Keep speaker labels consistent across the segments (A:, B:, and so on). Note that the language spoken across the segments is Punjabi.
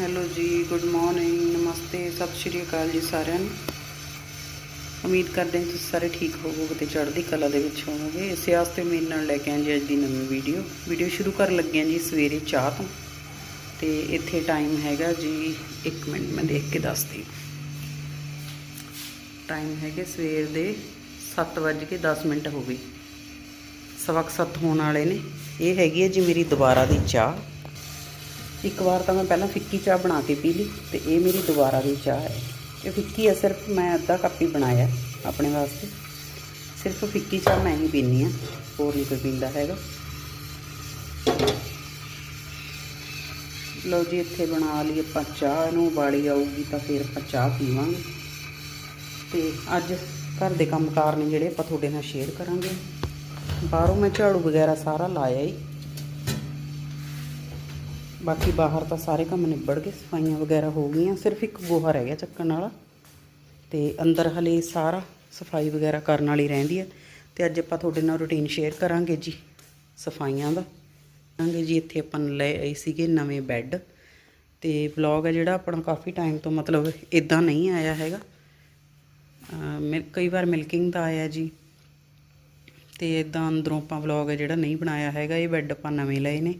A: ਹੈਲੋ ਜੀ, ਗੁੱਡ ਮਾਰਨਿੰਗ, ਨਮਸਤੇ, ਸਤਿ ਸ਼੍ਰੀ ਅਕਾਲ ਜੀ ਸਾਰਿਆਂ ਨੂੰ। ਉਮੀਦ ਕਰਦੇ ਹਾਂ ਤੁਸੀਂ ਸਾਰੇ ਠੀਕ ਹੋਵੋਗੇ ਤੇ ਚੜ੍ਹਦੀ ਕਲਾ ਦੇ ਵਿੱਚ ਹੋਵੋਗੇ। ਇਸੇ ਵਾਸਤੇ ਮੇਰੇ ਨਾਲ ਲੈ ਕੇ ਆਏ ਜੀ ਅੱਜ ਦੀ ਨਵੀਂ ਵੀਡੀਓ। ਵੀਡੀਓ ਸ਼ੁਰੂ ਕਰਨ ਲੱਗੇ ਹਾਂ ਜੀ ਸਵੇਰੇ ਚਾਹ ਤੋਂ। ਤੇ ਇੱਥੇ ਟਾਈਮ ਹੈਗਾ ਜੀ 1 ਮਿੰਟ, ਮੈਂ ਦੇਖ ਕੇ ਦੱਸਦੀ। ਟਾਈਮ ਹੈਗੇ ਸਵੇਰ ਦੇ 7:10 ਮਿੰਟ ਹੋ ਗਏ। ਸਵਕ ਸੱਤ ਹੋਣ ਵਾਲੇ ਨੇ। ਇਹ ਹੈਗੀ ਹੈ ਜੀ ਮੇਰੀ ਦੁਬਾਰਾ ਦੀ ਚਾਹ। ਇੱਕ ਵਾਰ ਤਾਂ ਮੈਂ ਪਹਿਲਾਂ ਫਿੱਕੀ ਚਾਹ ਬਣਾ ਕੇ ਪੀ ਲਈ ਤੇ ਇਹ ਮੇਰੀ ਦੁਬਾਰਾ ਦੀ ਚਾਹ ਹੈ। ਇਹ ਫਿੱਕੀ ਹੈ, ਸਿਰਫ ਮੈਂ ਅੱਧਾ ਕੱਪ ਹੀ ਬਣਾਇਆ ਆਪਣੇ ਵਾਸਤੇ। ਸਿਰਫ ਫਿੱਕੀ ਚਾਹ ਮੈਂ ਹੀ ਪੀਨੀ ਆ ਹੋਰ ਨਹੀਂ ਕੋਈ ਪੀਂਦਾ ਹੈਗਾ। ਲਓ ਜੀ, ਇੱਥੇ ਬਣਾ ਲਈ ਆਪਾਂ ਚਾਹ ਨੂੰ, ਉਬਾਲੀ ਆਊਗੀ ਤਾਂ ਫਿਰ ਆਪਾਂ ਚਾਹ ਪੀਵਾਂਗੇ। ਤੇ ਅੱਜ ਘਰ ਦੇ ਕੰਮਕਾਰ ਨੇ ਜਿਹੜੇ ਆਪਾਂ ਤੁਹਾਡੇ ਨਾਲ ਸ਼ੇਅਰ ਕਰਾਂਗੇ। ਬਾਹਰੋਂ ਮੈਂ ਝਾੜੂ ਵਗੈਰਾ ਸਾਰਾ ਲਾਇਆ ਹੀ। ਬਾਕੀ ਬਾਹਰ ਤਾਂ ਸਾਰੇ ਕੰਮ ਨਿਬੜ ਗਏ, ਸਫਾਈਆਂ ਵਗੈਰਾ ਹੋ ਗਈਆਂ, ਸਿਰਫ ਇੱਕ ਗੋਹਾ ਰਹਿ ਗਿਆ ਚੱਕਣ ਵਾਲਾ। ਤੇ ਅੰਦਰ ਹਲੇ ਸਾਰਾ ਸਫ਼ਾਈ ਵਗੈਰਾ ਕਰਨ ਵਾਲੀ ਰਹਿੰਦੀ ਹੈ ਤੇ ਅੱਜ ਆਪਾਂ ਤੁਹਾਡੇ ਨਾਲ ਰੁਟੀਨ ਸ਼ੇਅਰ ਕਰਾਂਗੇ ਜੀ, ਸਫਾਈਆਂ ਦਾ। ਕਰਾਂਗੇ ਜੀ, ਇੱਥੇ ਆਪਾਂ ਨੇ ਲਏ ਆਏ ਸੀਗੇ ਨਵੇਂ ਬੈੱਡ ਤੇ ਵਲੌਗ ਹੈ ਜਿਹੜਾ ਆਪਣਾ ਕਾਫੀ ਟਾਈਮ ਤੋਂ ਮਤਲਬ ਇਦਾਂ ਨਹੀਂ ਆਇਆ ਹੈਗਾ। ਅਹ ਮਿਲ, ਕਈ ਵਾਰ ਮਿਲਕਿੰਗ ਦਾ ਆਇਆ ਜੀ। ਤੇ ਇਦਾਂ ਅੰਦਰੋਂ ਆਪਾਂ ਵਲੌਗ ਹੈ ਜਿਹੜਾ ਨਹੀਂ ਬਣਾਇਆ ਹੈਗਾ, ਇਹ ਬੈੱਡ ਆਪਾਂ ਨਵੇਂ ਲਏ ਨੇ।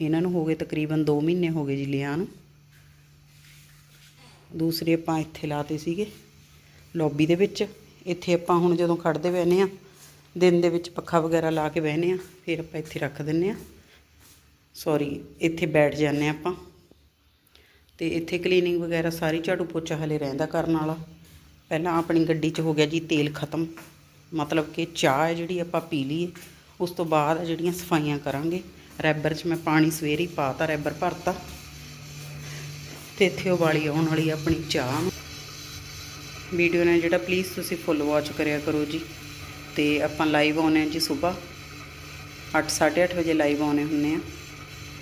A: ਇਹਨਾਂ ਨੂੰ ਹੋ ਗਏ ਤਕਰੀਬਨ 2 ਮਹੀਨੇ ਹੋ ਗਏ ਜੀ ਲਿਆਂ ਨੂੰ। ਦੂਸਰੇ ਆਪਾਂ ਇੱਥੇ ਲਾਤੇ ਸੀਗੇ ਲੌਬੀ ਦੇ ਵਿੱਚ। ਇੱਥੇ ਆਪਾਂ ਹੁਣ ਜਦੋਂ ਖੜਦੇ ਬਹਿਨੇ ਆ ਦਿਨ ਦੇ ਵਿੱਚ ਪੱਖਾ ਵਗੈਰਾ ਲਾ ਕੇ ਬਹਿਨੇ ਆ ਫਿਰ ਆਪਾਂ ਇੱਥੇ ਰੱਖ ਦਿੰਨੇ ਆ ਸੌਰੀ ਇੱਥੇ ਬੈਠ ਜਾਂਦੇ ਆ ਆਪਾਂ। ਤੇ ਇੱਥੇ ਕਲੀਨਿੰਗ ਵਗੈਰਾ ਸਾਰੀ ਝਾੜੂ ਪੋਚਾ ਹਲੇ ਰਹਿੰਦਾ ਕਰਨ ਵਾਲਾ। ਪਹਿਲਾਂ ਆਪਣੀ ਗੱਡੀ 'ਚ ਹੋ ਗਿਆ ਜੀ ਤੇਲ ਖਤਮ। ਮਤਲਬ ਕਿ ਚਾਹ ਹੈ ਜਿਹੜੀ ਆਪਾਂ ਪੀ ਲਈਏ, ਉਸ ਤੋਂ ਬਾਅਦ ਜਿਹੜੀਆਂ ਸਫਾਈਆਂ ਕਰਾਂਗੇ। ਰੈਬਰ 'ਚ ਮੈਂ ਪਾਣੀ ਸਵੇਰੇ ਹੀ ਪਾਤਾ, ਰੈਬਰ ਭਰਤਾ। ਤੇ ਇੱਥੇ ਉਬਾਲੀ ਆਉਣ ਵਾਲੀ ਆਪਣੀ ਚਾਹ। ਵੀਡੀਓ ਨੇ ਜਿਹੜਾ ਪਲੀਜ਼ ਤੁਸੀਂ ਫੁੱਲ ਵਾਚ ਕਰਿਆ ਕਰੋ ਜੀ। ਤੇ ਆਪਾਂ ਲਾਈਵ ਆਉਨੇ ਆ ਜੀ ਸਵੇਰ। 8:30 ਵਜੇ ਲਾਈਵ ਆਉਨੇ ਹੁੰਨੇ ਆ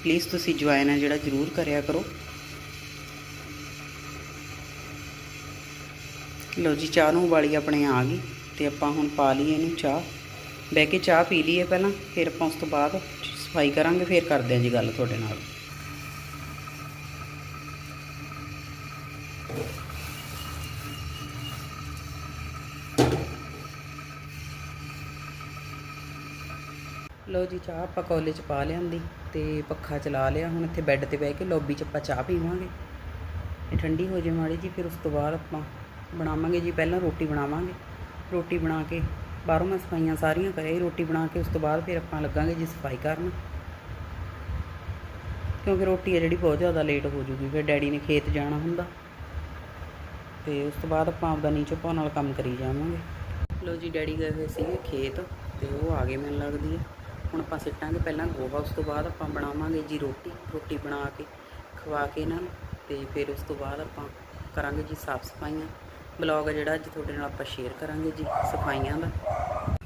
A: ਪਲੀਜ਼ ਤੁਸੀਂ ਜੁਆਇਨ ਹੈ ਜਿਹੜਾ ਜਰੂਰ ਕਰਿਆ ਕਰੋ। ਲਓ ਜੀ, ਚਾਹ ਨੂੰ ਉਬਾਲੀ ਆਪਣੇ ਆ ਗਈ ਤੇ ਆਪਾਂ ਹੁਣ ਪਾ ਲਈਏ ਇਹਨੂੰ ਚਾਹ। ਬਹਿ ਕੇ ਚਾਹ ਪੀ ਲਈਏ ਪਹਿਲਾਂ, ਫਿਰ ਆਪਾਂ ਉਸ ਤੋਂ ਬਾਅਦ ਸਫ਼ਾਈ ਕਰਾਂਗੇ, ਫਿਰ ਕਰਦੇ ਹਾਂ ਜੀ ਗੱਲ ਤੁਹਾਡੇ ਨਾਲ। ਲਓ ਜੀ, ਚਾਹ ਆਪਾਂ ਕਾਲਜ 'ਚ ਪਾ ਲਿਆਂਦੀ ਤੇ ਪੱਖਾ ਚਲਾ ਲਿਆ। ਹੁਣ ਇੱਥੇ ਬੈੱਡ ਤੇ ਬਹਿ ਕੇ ਲੌਬੀ 'ਚ ਆਪਾਂ ਚਾਹ ਪੀਵਾਂਗੇ। ਇਹ ਠੰਡੀ ਹੋ ਜੇ ਮਾੜੀ ਜੀ, ਫਿਰ ਉਸ ਤੋਂ ਬਾਅਦ ਆਪਾਂ ਬਣਾਵਾਂਗੇ ਜੀ, ਪਹਿਲਾਂ ਰੋਟੀ ਬਣਾਵਾਂਗੇ। ਰੋਟੀ ਬਣਾ ਕੇ ਬਾਹਰੋਂ ਮੈਂ ਸਫਾਈਆਂ ਸਾਰੀਆਂ ਕਰੇ ਰੋਟੀ ਬਣਾ ਕੇ, ਉਸ ਤੋਂ ਬਾਅਦ ਫਿਰ ਆਪਾਂ ਲੱਗਾਂਗੇ ਜੀ ਸਫ਼ਾਈ ਕਰਨ। ਕਿਉਂਕਿ ਰੋਟੀ ਹੈ ਜਿਹੜੀ ਬਹੁਤ ਜ਼ਿਆਦਾ ਲੇਟ ਹੋ ਜੂਗੀ, ਫਿਰ ਡੈਡੀ ਨੇ ਖੇਤ ਜਾਣਾ ਹੁੰਦਾ। ਤੇ ਉਸ ਤੋਂ ਬਾਅਦ ਆਪਾਂ ਆਪਦਾ ਨੀਚੇ ਪਾਉਣ ਨਾਲ ਕੰਮ ਕਰੀ ਜਾਵਾਂਗੇ। ਲੋ ਜੀ, ਡੈਡੀ ਗਏ ਹੋਏ ਸੀਗੇ ਖੇਤ, ਤੇ ਉਹ ਆ ਗਏ ਮੈਨੂੰ ਲੱਗਦੀ ਹੈ। ਹੁਣ ਆਪਾਂ ਸਿੱਟਾਂਗੇ ਪਹਿਲਾਂ ਗੋਹਾ, ਉਸ ਤੋਂ ਬਾਅਦ ਆਪਾਂ ਬਣਾਵਾਂਗੇ ਜੀ ਰੋਟੀ ਰੋਟੀ ਬਣਾ ਕੇ, ਖਵਾ ਕੇ ਇਹਨਾਂ ਨੂੰ, ਤੇ ਫਿਰ ਉਸ ਤੋਂ ਬਾਅਦ ਆਪਾਂ ਕਰਾਂਗੇ ਜੀ ਸਾਫ਼ ਸਫਾਈਆਂ। ਬਲੌਗ ਜਿਹੜਾ ਅੱਜ ਤੁਹਾਡੇ ਨਾਲ ਆਪਾਂ ਸ਼ੇਅਰ ਕਰਾਂਗੇ ਜੀ ਸਫਾਈਆਂ ਦਾ।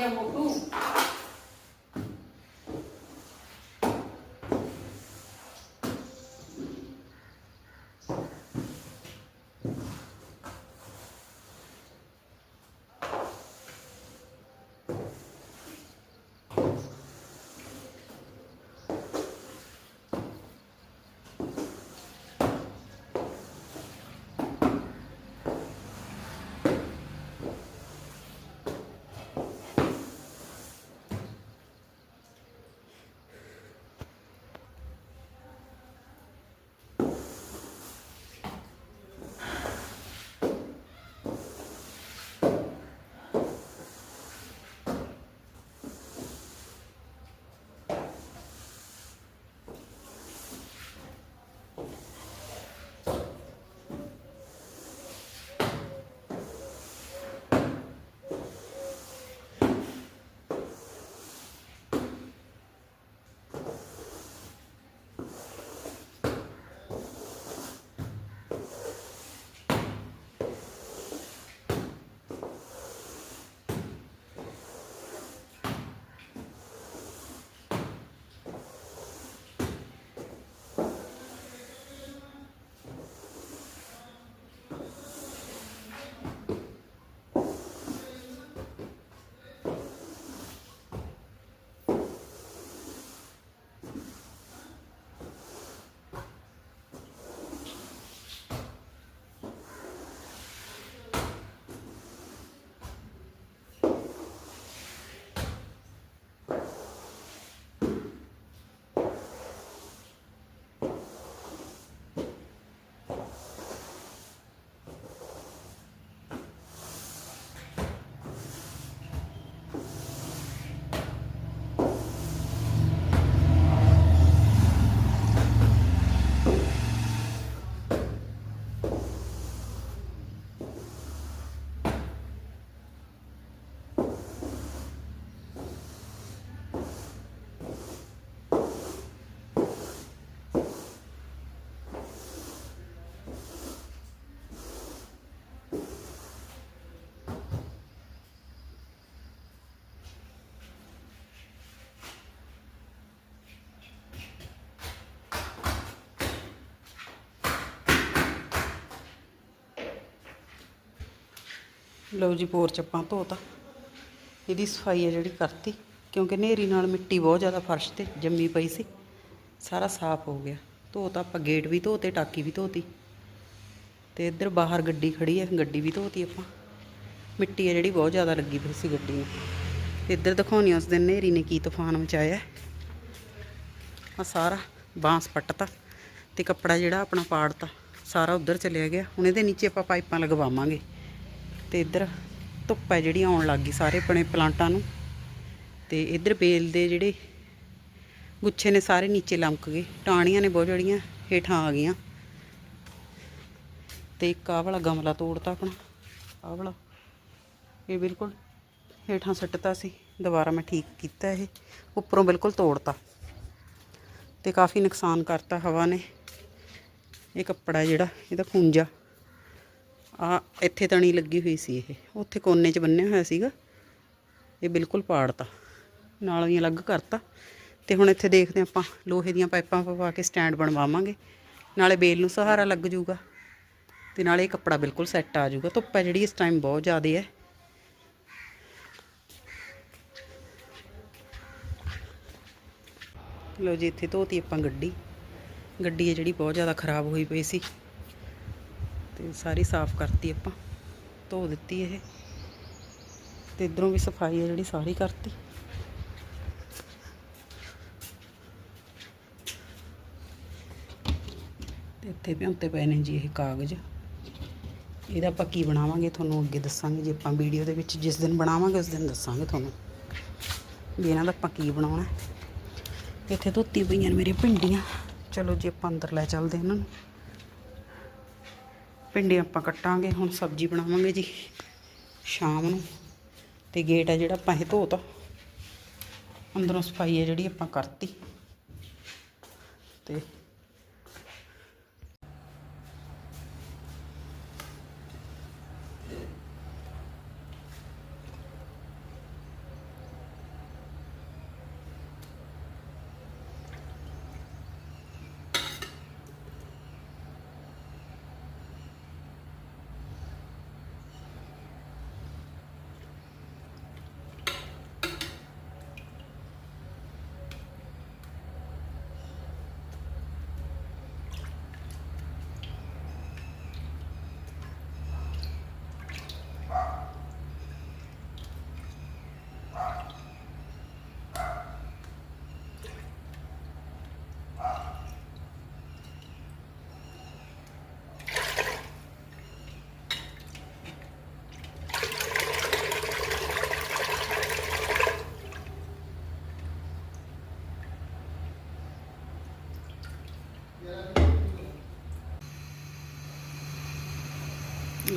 A: Yamoku, ਲਓ ਜੀ ਪੋਰ ਚ ਆਪਾਂ ਧੋਤਾ ਇਹਦੀ ਸਫ਼ਾਈ ਹੈ ਜਿਹੜੀ ਕਰਤੀ, ਕਿਉਂਕਿ ਨੇਰੀ ਨਾਲ ਮਿੱਟੀ ਬਹੁਤ ਜ਼ਿਆਦਾ ਫਰਸ਼ ਤੇ ਜੰਮੀ ਪਈ ਸੀ। ਸਾਰਾ ਸਾਫ਼ ਹੋ ਗਿਆ। ਧੋਤਾ ਆਪਾਂ, ਗੇਟ ਵੀ ਧੋਤੇ ਟਾਕੀ ਵੀ ਧੋਤੀ ਤੇ। ਇੱਧਰ ਬਾਹਰ ਗੱਡੀ ਖੜੀ ਹੈ ਗੱਡੀ ਵੀ ਧੋਤੀ ਆਪਾਂ। ਮਿੱਟੀ ਹੈ ਜਿਹੜੀ ਬਹੁਤ ਜ਼ਿਆਦਾ ਲੱਗੀ ਪਈ ਸੀ ਗੱਡੀ ਨੂੰ। ਇੱਧਰ ਦਿਖਾਉਣੀ ਉਸ ਦਿਨ ਨੇਰੀ ਨੇ ਕੀ ਤੂਫਾਨ ਮਚਾਇਆ। ਆ ਸਾਰਾ ਬਾਂਸ ਪੱਟਤਾ ਤੇ ਕੱਪੜਾ ਜਿਹੜਾ ਆਪਣਾ ਪਾੜਤਾ, ਸਾਰਾ ਉੱਧਰ ਚਲਿਆ ਗਿਆ। ਹੁਣ ਇਹਦੇ ਨੀਚੇ ਆਪਾਂ ਪਾਈਪਾਂ ਲਗਵਾਵਾਂਗੇ। ਤੇ ਇੱਧਰ ਧੁੱਪ ਹੈ ਜਿਹੜੀ ਆਉਣ ਲੱਗ ਗਈ ਸਾਰੇ ਆਪਣੇ ਪਲਾਂਟਾਂ ਨੂੰ। ਤੇ ਇੱਧਰ ਬੇਲ ਦੇ ਜਿਹੜੇ ਗੁੱਛੇ ਨੇ ਸਾਰੇ ਨੀਚੇ ਲੰਮਕ ਗਏ। ਟਾਹਣੀਆਂ ਨੇ ਬਹੁਤ ਜੜੀਆਂ ਹੇਠਾਂ ਆ ਗਈਆਂ। ਤੇ ਇੱਕ ਆਹ ਵਾਲਾ ਗਮਲਾ ਤੋੜਤਾ ਆਪਣਾ। ਆਹ ਵਾਲਾ। ਇਹ ਬਿਲਕੁਲ ਹੇਠਾਂ ਸੱਟਤਾ ਸੀ। ਦੁਬਾਰਾ ਮੈਂ ਠੀਕ ਕੀਤਾ ਇਹ। ਉੱਪਰੋਂ ਬਿਲਕੁਲ ਤੋੜਤਾ। ਤੇ ਕਾਫੀ ਨੁਕਸਾਨ ਕਰਤਾ ਹਵਾ ਨੇ। ਇਹ ਕੱਪੜਾ ਜਿਹੜਾ, ਇਹਦਾ ਖੂੰਜਾ ਆ ਇੱਥੇ ਤਣੀ ਲੱਗੀ ਹੋਈ ਸੀ ਇਹ। ਉੱਥੇ ਕੋਨੇ 'ਚ ਬੰਨਿਆ ਹੋਇਆ ਸੀਗਾ। ਇਹ ਬਿਲਕੁਲ ਪਾੜਤਾ। ਨਾਲੋਂ ਹੀ ਅਲੱਗ ਕਰਤਾ। ਤੇ ਹੁਣ ਇੱਥੇ ਦੇਖਦੇ ਆਪਾਂ ਲੋਹੇ ਦੀਆਂ ਪਾਈਪਾਂ ਪਵਾ ਕੇ ਸਟੈਂਡ ਬਣਵਾਵਾਂਗੇ। ਨਾਲੇ ਬੇਲ ਨੂੰ ਸਹਾਰਾ ਲੱਗ ਜਾਊਗਾ ਤੇ ਨਾਲੇ ਇਹ ਕੱਪੜਾ ਬਿਲਕੁਲ ਸੈੱਟ ਆ ਜਾਊਗਾ ਧੁੱਪ ਹੈ ਜਿਹੜੀ ਇਸ ਟਾਈਮ ਬਹੁਤ ਜ਼ਿਆਦਾ ਹੈ। ਲੋ ਜੀ, ਇੱਥੇ ਧੋਤੀ ਆਪਾਂ ਗੱਡੀ। ਗੱਡੀ ਹੈ ਜਿਹੜੀ ਬਹੁਤ ਜ਼ਿਆਦਾ ਖਰਾਬ ਹੋਈ ਪਈ ਸੀ। ਤੇ ਸਾਰੀ ਸਾਫ਼ ਕਰਤੀ ਆਪਾਂ। ਧੋ ਦਿੱਤੀ ਇਹ। ਤੇ ਇਧਰੋਂ ਵੀ ਸਫ਼ਾਈ ਹੈ ਜਿਹੜੀ ਸਾਰੀ ਕਰਤੀ। ਤੇ ਇੱਥੇ ਭਿਉਂਤੇ ਪਏ ਨੇ ਜੀ ਇਹ ਕਾਗਜ਼। ਇਹਦਾ ਆਪਾਂ ਕੀ ਬਣਾਵਾਂਗੇ ਤੁਹਾਨੂੰ ਅੱਗੇ ਦੱਸਾਂਗੇ। ਜੇ ਆਪਾਂ ਵੀਡੀਓ ਦੇ ਵਿੱਚ ਜਿਸ ਦਿਨ ਬਣਾਵਾਂਗੇ, ਉਸ ਦਿਨ ਦੱਸਾਂਗੇ ਤੁਹਾਨੂੰ ਵੀ ਇਹਨਾਂ ਦਾ ਆਪਾਂ ਕੀ ਬਣਾਉਣਾ। ਇੱਥੇ ਧੋਤੀ ਪਈਆਂ ਨੇ ਮੇਰੀਆਂ ਭਿੰਡੀਆਂ। ਚਲੋ ਜੀ ਆਪਾਂ ਅੰਦਰ ਲੈ ਚੱਲਦੇ ਇਹਨਾਂ ਨੂੰ। ਭਿੰਡੀਆਂ ਆਪਾਂ ਕੱਟਾਂਗੇ, ਹੁਣ ਸਬਜ਼ੀ ਬਣਾਵਾਂਗੇ ਜੀ, ਸ਼ਾਮ ਨੂੰ। ਤੇ ਗੇਟ ਹੈ ਜਿਹੜਾ ਆਪਾਂ ਇਹ ਧੋਤਾ ਅੰਦਰੋਂ ਸਫ਼ਾਈ ਹੈ ਜਿਹੜੀ ਆਪਾਂ ਕਰਤੀ। ਤੇ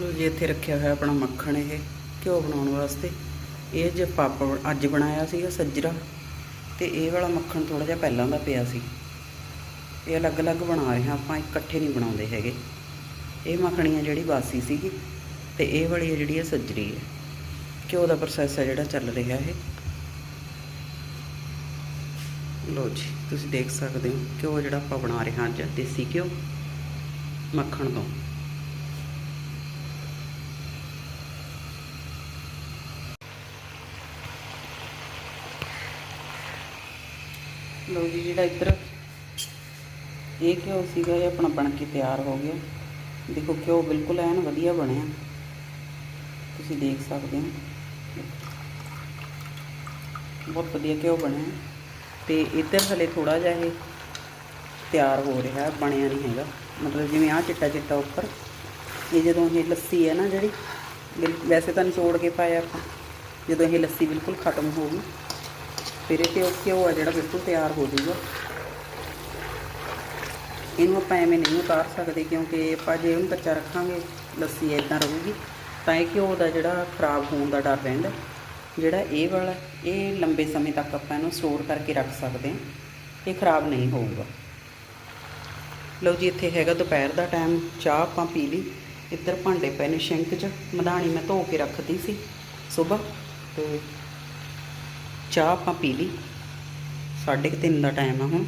A: ਲੋ ਜੀ ਇੱਥੇ ਰੱਖਿਆ ਹੋਇਆ ਆਪਣਾ ਮੱਖਣ ਇਹ, ਘਿਓ ਬਣਾਉਣ ਵਾਸਤੇ। ਇਹ ਜੇ ਪਾਪਾ ਅੱਜ ਬਣਾਇਆ ਸੀਗਾ ਸੱਜਰਾ, ਤੇ ਇਹ ਵਾਲਾ ਮੱਖਣ ਥੋੜਾ ਜਿਹਾ ਪਹਿਲਾਂ ਦਾ ਪਿਆ ਸੀ। ਇਹ ਅਲੱਗ-ਅਲੱਗ ਬਣਾ ਰਹੇ ਹਾਂ ਆਪਾਂ, ਇਕੱਠੇ ਨਹੀਂ ਬਣਾਉਂਦੇ ਹੈਗੇ। ਇਹ ਮੱਖਣੀਆਂ ਜਿਹੜੀ ਬਾਸੀ ਸੀਗੀ, ਤੇ ਇਹ ਵਾਲੀ ਹੈ ਜਿਹੜੀ ਹੈ ਸੱਜਰੀ ਹੈ ਘਿਓ ਦਾ ਪ੍ਰੋਸੈਸ ਹੈ ਜਿਹੜਾ ਚੱਲ ਰਿਹਾ ਇਹ। ਲੋ ਜੀ, ਤੁਸੀਂ ਦੇਖ ਸਕਦੇ ਹੋ, ਘਿਓ ਜਿਹੜਾ ਆਪਾਂ ਬਣਾ ਰਹੇ ਹਾਂ ਅੱਜ, ਦੇਸੀ ਘਿਓ। ਮੱਖਣ ਤੋਂ। ਲਓ ਜੀ, ਜਿਹੜਾ ਇੱਧਰ ਇਹ ਘਿਓ ਸੀਗਾ, ਇਹ ਆਪਣਾ ਬਣ ਕੇ ਤਿਆਰ ਹੋ ਗਿਆ। ਦੇਖੋ, ਘਿਓ ਬਿਲਕੁਲ ਐਨ ਵਧੀਆ ਬਣਿਆ। ਤੁਸੀਂ ਦੇਖ ਸਕਦੇ ਹੋ। ਬਹੁਤ ਵਧੀਆ ਘਿਓ ਬਣਿਆ। ਤੇ ਇੱਧਰ ਹਲੇ ਥੋੜਾ ਜਿਹਾ ਇਹ ਤਿਆਰ ਹੋ ਰਿਹਾ, ਬਣਿਆ ਨਹੀਂ ਹੈਗਾ। ਮਤਲਬ ਜਿਵੇਂ ਆ ਚਿੱਟਾ ਚਿੱਟਾ ਉੱਪਰ। ਇਹ ਜਦੋਂ ਇਹ ਲੱਸੀ ਹੈ ਨਾ ਜਿਹੜੀ, ਬਿਲ- ਵੈਸੇ ਤਾਂ ਨਿਚੋੜ ਕੇ ਪਾਇਆ ਆਪਾਂ। ਜਦੋਂ ਇਹ ਲੱਸੀ ਬਿਲਕੁਲ ਖਤਮ ਹੋ ਗਈ। ਫਿਰ ਇਹ ਘਿਓ ਘਿਓ ਆ ਜਿਹੜਾ ਬਿਲਕੁਲ ਤਿਆਰ ਹੋ ਜੂਗਾ ਇਹਨੂੰ ਆਪਾਂ ਐਵੇਂ ਨਹੀਂ ਉਤਾਰ ਸਕਦੇ ਕਿਉਂਕਿ ਆਪਾਂ ਜੇ ਉਹਨੂੰ ਕੱਚਾ ਰੱਖਾਂਗੇ, ਲੱਸੀ ਇਦਾਂ ਰਹੂਗੀ, ਤਾਂ ਇਹ ਘਿਓ ਦਾ ਜਿਹੜਾ ਖਰਾਬ ਹੋਣ ਦਾ ਡਰ ਰਹਿੰਦਾ। ਜਿਹੜਾ ਇਹ ਵਾਲਾ, ਇਹ ਲੰਬੇ ਸਮੇਂ ਤੱਕ ਆਪਾਂ ਇਹਨੂੰ ਸਟੋਰ ਕਰਕੇ ਰੱਖ ਸਕਦੇ ਹਾਂ, ਇਹ ਖਰਾਬ ਨਹੀਂ ਹੋਊਗਾ। ਲਓ ਜੀ, ਇੱਥੇ ਹੈਗਾ ਦੁਪਹਿਰ ਦਾ ਟਾਈਮ ਚਾਹ ਆਪਾਂ ਪੀ ਲਈ। ਇੱਧਰ ਭਾਂਡੇ ਪਏ ਨੇ ਸ਼ਿੰਕ 'ਚ, ਮਧਾਣੀ ਮੈਂ ਧੋ ਕੇ ਰੱਖਦੀ ਸੀ, ਸਵੇਰ। ਤੇ ਚਾਹ ਆਪਾਂ ਪੀ ਲਈ। ਸਾਢੇ ਕੁ ਤਿੰਨ ਦਾ ਟਾਈਮ ਆ ਹੁਣ।